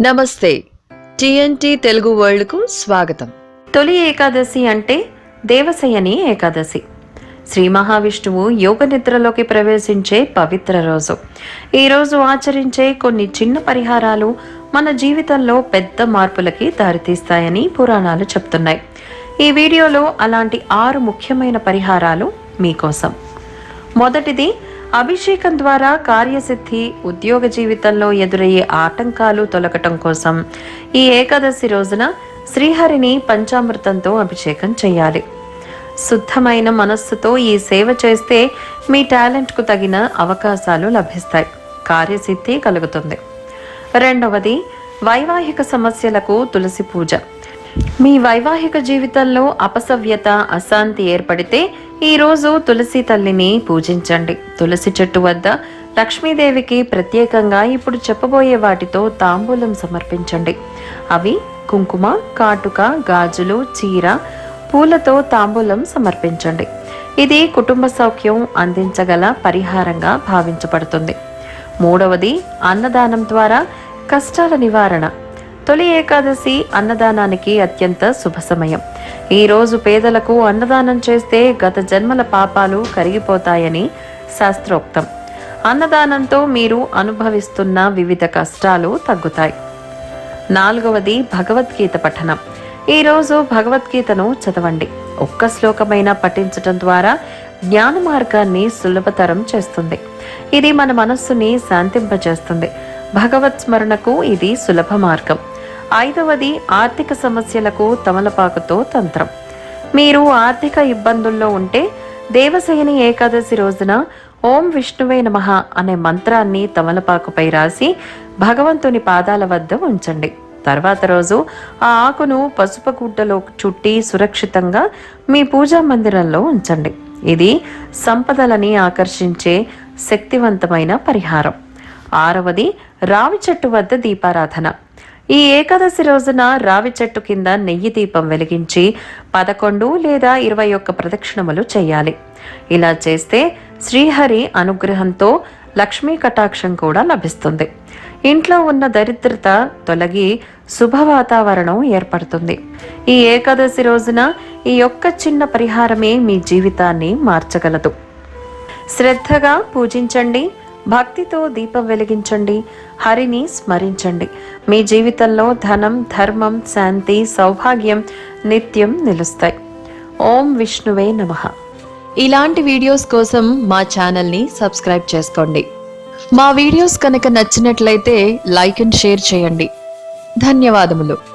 నమస్తే. టీఎన్టీ తెలుగు వరల్డ్కు స్వాగతం. తొలి ఏకాదశి అంటే దేవసయని ఏకాదశి. శ్రీ మహావిష్ణువు యోగ నిద్రలోకి ప్రవేశించే పవిత్ర రోజు. ఈ రోజు ఆచరించే కొన్ని చిన్న పరిహారాలు మన జీవితంలో పెద్ద మార్పులకి దారితీస్తాయని పురాణాలు చెప్తున్నాయి. ఈ వీడియోలో అలాంటి ఆరు ముఖ్యమైన పరిహారాలు మీకోసం. మొదటిది అభిషేకం ద్వారా కార్యసిద్ధి ఉద్యోగ జీవితంలో ఎదురయ్యే ఆటంకాలు తొలగటం కోసం ఈ ఏకాదశి రోజున శ్రీహరిని పంచామృతంతో అభిషేకం చేయాలి. శుద్ధమైన మనస్సుతో ఈ సేవ చేస్తే మీ టాలెంట్కు తగిన అవకాశాలు లభిస్తాయి. కార్యసిద్ధి కలుగుతుంది. రెండవది వైవాహిక సమస్యలకు తులసి పూజ. మీ వైవాహిక జీవితంలో అపసవ్యత అశాంతి ఏర్పడితే ఈరోజు తులసి తల్లిని పూజించండి. తులసి చెట్టు వద్ద లక్ష్మీదేవికి ప్రత్యేకంగా ఇప్పుడు చెప్పబోయే వాటితో తాంబూలం సమర్పించండి. అవి కుంకుమ కాటుక గాజులు చీర పూలతో తాంబూలం సమర్పించండి. ఇది కుటుంబ సౌఖ్యం అందించగల పరిహారంగా భావించబడుతుంది. మూడవది అన్నదానం ద్వారా కష్టాల నివారణ. తొలి ఏకాదశి అన్నదానానికి అత్యంత శుభ సమయం. ఈరోజు పేదలకు అన్నదానం చేస్తే గత జన్మల పాపాలు కరిగిపోతాయని శాస్త్రోక్తం. అన్నదానంతో మీరు అనుభవిస్తున్న వివిధ కష్టాలు తగ్గుతాయి. నాలుగవది భగవద్గీత పఠనం. ఈరోజు భగవద్గీతను చదవండి. ఒక్క శ్లోకమైనా పఠించటం ద్వారా జ్ఞాన మార్గాన్ని సులభతరం చేస్తుంది. ఇది మన మనస్సుని శాంతింపజేస్తుంది. భగవత్ స్మరణకు ఇది సులభ మార్గం. ఐదవది ఆర్థిక సమస్యలకు తమలపాకుతో తంత్రం. మీరు ఆర్థిక ఇబ్బందుల్లో ఉంటే దేవసేని ఏకాదశి రోజున ఓం విష్ణువే నమః అనే మంత్రాన్ని తమలపాకుపై రాసి భగవంతుని పాదాల వద్ద ఉంచండి. తర్వాత రోజు ఆ ఆకును పసుపు గుడ్డలో చుట్టి సురక్షితంగా మీ పూజా మందిరంలో ఉంచండి. ఇది సంపదలని ఆకర్షించే శక్తివంతమైన పరిహారం. ఆరవది రావి చెట్టు వద్ద దీపారాధన. ఈ ఏకాదశి రోజున రావి చెట్టు కింద నెయ్యి దీపం వెలిగించి పదకొండు లేదా ఇరవై ఒక్క ప్రదక్షిణములు చేయాలి. ఇలా చేస్తే శ్రీహరి అనుగ్రహంతో లక్ష్మీ కటాక్షం కూడా లభిస్తుంది. ఇంట్లో ఉన్న దరిద్రత తొలగి శుభ వాతావరణం ఏర్పడుతుంది. ఈ ఏకాదశి రోజున ఈ ఒక్క చిన్న పరిహారమే మీ జీవితాన్ని మార్చగలదు. శ్రద్ధగా పూజించండి. భక్తితో దీపం వెలిగించండి హరిని స్మరించండి. మీ జీవితంలో ధనం ధర్మం శాంతి సౌభాగ్యం నిత్యం నిలుస్తాయి. ఓం విష్ణువే నమః. ఇలాంటి వీడియోస్ కోసం మా ఛానల్ని సబ్స్క్రైబ్ చేసుకోండి. మా వీడియోస్ కనుక నచ్చినట్లయితే లైక్ అండ్ షేర్ చేయండి. ధన్యవాదములు.